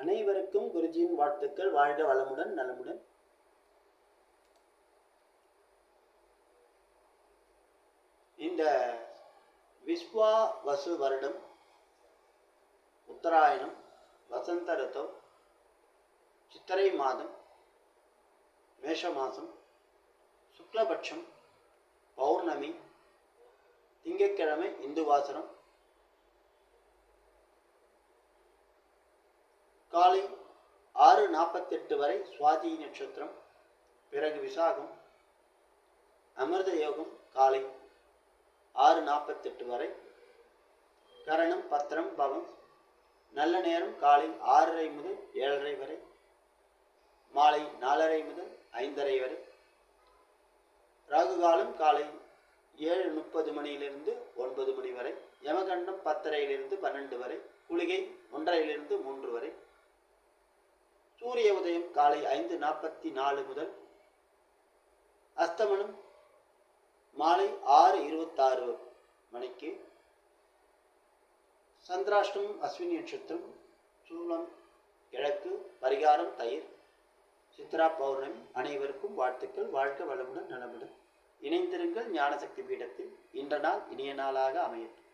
அனைவருக்கும் குருஜியின் வாழ்த்துக்கள். வாழ்க வளமுடன் நலமுடன். இந்த விஸ்வா வசு வருடம் உத்தராயணம் வசந்த ரத்தம் சித்திரை மாதம் மேஷ மாதம் சுக்லபட்சம் பௌர்ணமி திங்கட்கிழமை இந்து வாசனம் காலை ஆறு நாற்பத்தெட்டு வரை சுவாதி நட்சத்திரம். பிறகு விசாகம் அமிர்த யோகம் காலை ஆறு நாற்பத்தெட்டு வரை. கரணம் பத்திரம் பவம். நல்ல நேரம் காலை ஆறரை முதல் ஏழரை வரை. மாலை நாலரை முதல் ஐந்தரை வரை. ராகு காலம் காலை ஏழு முப்பது மணியிலிருந்து ஒன்பது மணி வரை. யமகண்டம் பத்தரையிலிருந்து பன்னெண்டு வரை. குளிகை ஒன்றரையிலிருந்து மூன்று வரை. சூரிய உதயம் காலை ஐந்து நாற்பத்தி நாலு முதல் அஸ்தமனம் மாலை ஆறு இருபத்தாறு மணிக்கு. சந்திராஷ்டம் அஸ்வினி நட்சத்திரம் சூலம் கிழக்கு பரிகாரம் தயிர் சித்ரா பௌர்ணமி அனைவருக்கும் வாழ்த்துக்கள் வாழ்க வளமுடன் நலமுடன். இணைந்திருங்கள் ஞானசக்தி பீடத்தில். இன்ற நாள் இனிய நாளாக அமையட்டும்.